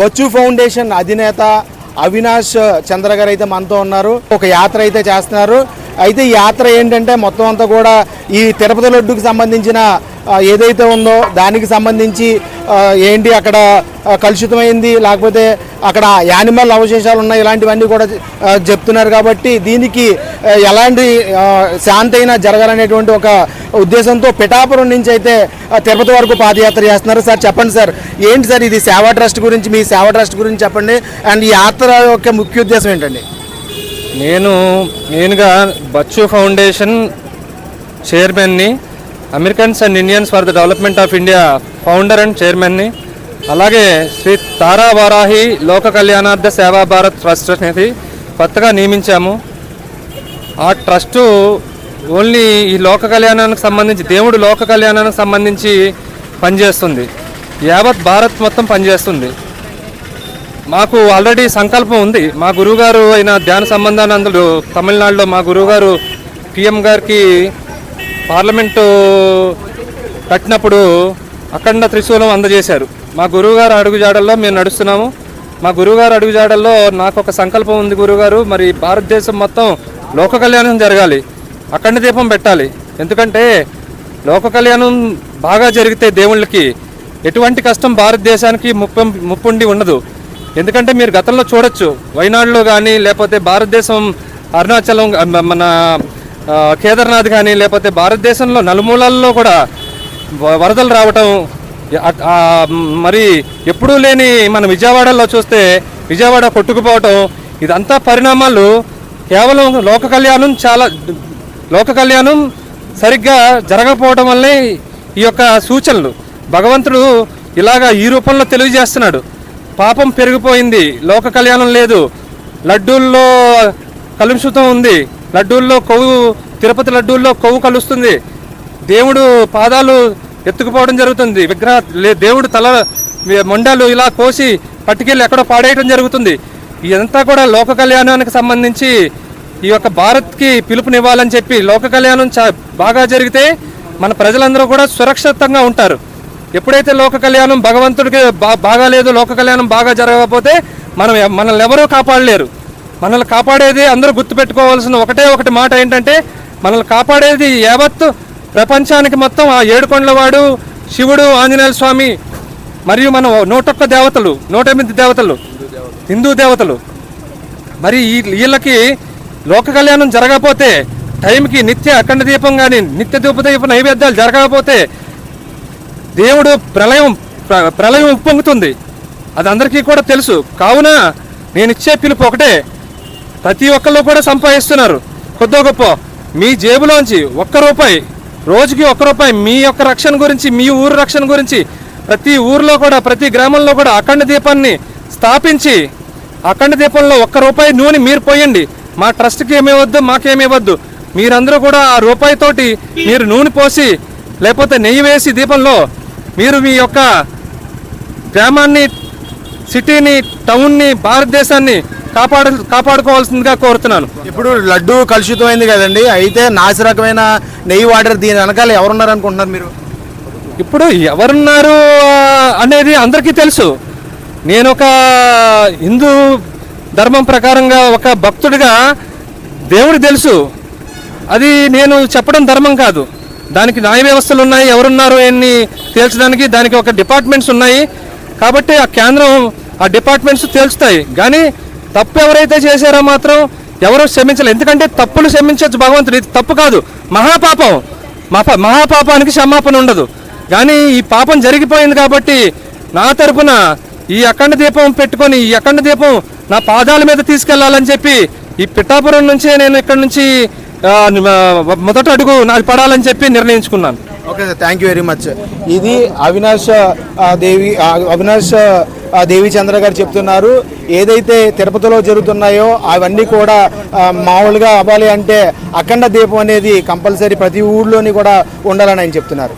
Bachu foundation అధినేత అవినాష్ చంద్ర గారు అయితే మనతో ఉన్నారు. ఒక యాత్ర అయితే చేస్తున్నారు. అయితే ఈ యాత్ర ఏంటంటే మొత్తం అంతా కూడా ఈ తిరుపతి లడ్డుకి సంబంధించిన ఏదైతే ఉందో దానికి సంబంధించి ఏంటి అక్కడ కలుషితమైంది లేకపోతే అక్కడ యానిమల్ అవశేషాలు ఉన్నాయి ఇలాంటివన్నీ కూడా చెప్తున్నారు కాబట్టి దీనికి ఎలాంటి శాంతి అయినా జరగాలనేటువంటి ఒక ఉద్దేశంతో పిఠాపురం నుంచి అయితే తిరుపతి వరకు పాదయాత్ర చేస్తున్నారు. సార్ చెప్పండి సార్ ఏంటి సార్ ఇది సేవా ట్రస్ట్ గురించి మీ సేవా ట్రస్ట్ గురించి చెప్పండి? అండ్ ఈ యాత్ర యొక్క ముఖ్య ఉద్దేశం ఏంటండి? నేను నేనుగా Bachu foundation చైర్మన్ని Americans and Indians for the development of India founder and చైర్మన్ని అలాగే శ్రీ తారా వారాహి లోక కళ్యాణార్థ సేవా భారత్ ట్రస్ట్ అనేది కొత్తగా నియమించాము. ఆ ట్రస్టు ఓన్లీ ఈ లోక కళ్యాణానికి సంబంధించి దేవుడు లోక కళ్యాణానికి సంబంధించి పనిచేస్తుంది. యావత్ భారత్ మొత్తం పనిచేస్తుంది. మాకు ఆల్రెడీ సంకల్పం ఉంది. మా గురువుగారు అయిన ధ్యాన సంబంధానందులు తమిళనాడులో మా గురువుగారు పిఎం గారికి పార్లమెంటు కట్టినప్పుడు అఖండ త్రిశూలం అందజేశారు. మా గురువుగారు అడుగుజాడల్లో మేము నడుస్తున్నాము. మా గురువుగారు అడుగుజాడల్లో నాకు ఒక సంకల్పం ఉంది గురువుగారు. మరి భారతదేశం మొత్తం లోక కళ్యాణం జరగాలి. అఖండ దీపం పెట్టాలి. ఎందుకంటే లోక కళ్యాణం బాగా జరిగితే దేవుళ్ళకి ఎటువంటి కష్టం భారతదేశానికి ముప్పం ముప్పుండి ఉండదు. ఎందుకంటే మీరు గతంలో చూడొచ్చు. వైనాడులో కానీ లేకపోతే భారతదేశం అరుణాచలం మన కేదార్నాథ్ కానీ లేకపోతే భారతదేశంలో నలుమూలల్లో కూడా వరదలు రావటం మరి ఎప్పుడూ లేని మన విజయవాడలో చూస్తే విజయవాడ కొట్టుకుపోవటం ఇదంతా పరిణామాలు కేవలం లోక కళ్యాణం చాలా లోక కళ్యాణం సరిగ్గా జరగకపోవడం వల్లే ఈ యొక్క సూచనలు. భగవంతుడు ఇలాగా ఈ రూపంలో తెలియజేస్తున్నాడు. పాపం పెరిగిపోయింది లోక కళ్యాణం లేదు లడ్డూల్లో కలుషితం ఉంది లడ్డూల్లో కొవ్వు తిరుపతి లడ్డూల్లో కొవ్వు కలుస్తుంది. దేవుడు పాదాలు ఎత్తుకుపోవడం జరుగుతుంది. విగ్రహ లే- దేవుడు తల మొండాలు ఇలా కోసి పట్టుకెళ్ళి ఎక్కడో పాడేయడం జరుగుతుంది. ఇదంతా కూడా లోక కళ్యాణానికి సంబంధించి ఈ యొక్క భారత్కి పిలుపునివ్వాలని చెప్పి లోక కళ్యాణం చా బాగా జరిగితే మన ప్రజలందరూ కూడా సురక్షితంగా ఉంటారు. ఎప్పుడైతే లోక కళ్యాణం భగవంతుడికి బా బాగాలేదు లోక కళ్యాణం బాగా జరగకపోతే మనం మనల్ని ఎవరూ కాపాడలేరు. మనల్ని కాపాడేది అందరూ గుర్తుపెట్టుకోవాల్సిన ఒకటే ఒకటి మాట ఏంటంటే మనల్ని కాపాడేది యావత్తు ప్రపంచానికి మొత్తం ఆ ఏడుకొండలవాడు శివుడు ఆంజనేయ స్వామి మరియు మన నూటొక్క దేవతలు నూట ఎనిమిది దేవతలు హిందూ దేవతలు. మరి ఈ వీళ్ళకి లోక కళ్యాణం జరగకపోతే టైంకి నిత్య అఖండ దీపం కానీ నిత్య దీపదీప నైవేద్యాలు జరగకపోతే దేవుడు ప్రళయం ప్ర- ప్రళయం ఉప్పొంగుతుంది. అది అందరికీ కూడా తెలుసు. కావున నేను ఇచ్చే పిలుపు ఒకటే ప్రతి ఒక్కళ్ళు కూడా సంపాదిస్తున్నారు. కొద్దో గొప్ప. మీ జేబులోంచి ఒక్క రూపాయి రోజుకి ఒక్క రూపాయి మీ యొక్క రక్షణ గురించి మీ ఊరు రక్షణ గురించి ప్రతి ఊర్లో కూడా ప్రతి గ్రామంలో కూడా అఖండ దీపాన్ని స్థాపించి అఖండ దీపంలో ఒక్క రూపాయి నూనె మీరు పోయండి. మా ట్రస్ట్కి ఏమివ్వద్దు మాకేమివ్వద్దు మీరందరూ కూడా ఆ రూపాయితోటి మీరు నూనె పోసి లేకపోతే నెయ్యి వేసి దీపంలో మీరు మీ యొక్క గ్రామాన్ని సిటీని టౌన్ని భారతదేశాన్ని కాపాడు కాపాడుకోవాల్సిందిగా కోరుతున్నాను. ఇప్పుడు లడ్డు కలుషితమైంది కదండి. అయితే నాసి రకమైన నెయ్యి వాడారు దీని వెనకాల ఎవరున్నారు అనుకుంటున్నారు మీరు? ఇప్పుడు ఎవరున్నారు అనేది అందరికీ తెలుసు. నేను ఒక హిందూ ధర్మం ప్రకారంగా ఒక భక్తుడిగా దేవుడు తెలుసు. అది నేను చెప్పడం ధర్మం కాదు. దానికి న్యాయ వ్యవస్థలు ఉన్నాయి ఎవరున్నారు అని తేల్చడానికి దానికి ఒక డిపార్ట్మెంట్స్ ఉన్నాయి. కాబట్టి ఆ కేంద్రం ఆ డిపార్ట్మెంట్స్ తేల్చుతాయి. కానీ తప్పు ఎవరైతే చేశారో మాత్రం ఎవరో క్షమించలేదు ఎందుకంటే తప్పులు క్షమించవచ్చు భగవంతుడు. ఇది తప్పు కాదు. మహాపాపం. మహా మహాపాపానికి క్షమాపణ ఉండదు. కానీ ఈ పాపం జరిగిపోయింది కాబట్టి నా తరపున ఈ అఖండ దీపం పెట్టుకొని ఈ అఖండ దీపం నా పాదాల మీద తీసుకెళ్ళాలని చెప్పి ఈ పిఠాపురం నుంచే నేను ఇక్కడ నుంచి మొదట అడుగు నాది పడాలని చెప్పి నిర్ణయించుకున్నాను. Okay sir thank you very much ఇది అవినాష్ దేవి అవినాష్ దేవి చంద్ర గారు చెప్తున్నారు. ఏదైతే తిరుపతిలో జరుగుతున్నాయో అవన్నీ కూడా మామూలుగా అవ్వాలి అంటే అఖండ దీపం అనేది కంపల్సరీ ప్రతి ఊళ్ళోని కూడా ఉండాలని ఆయన చెప్తున్నారు.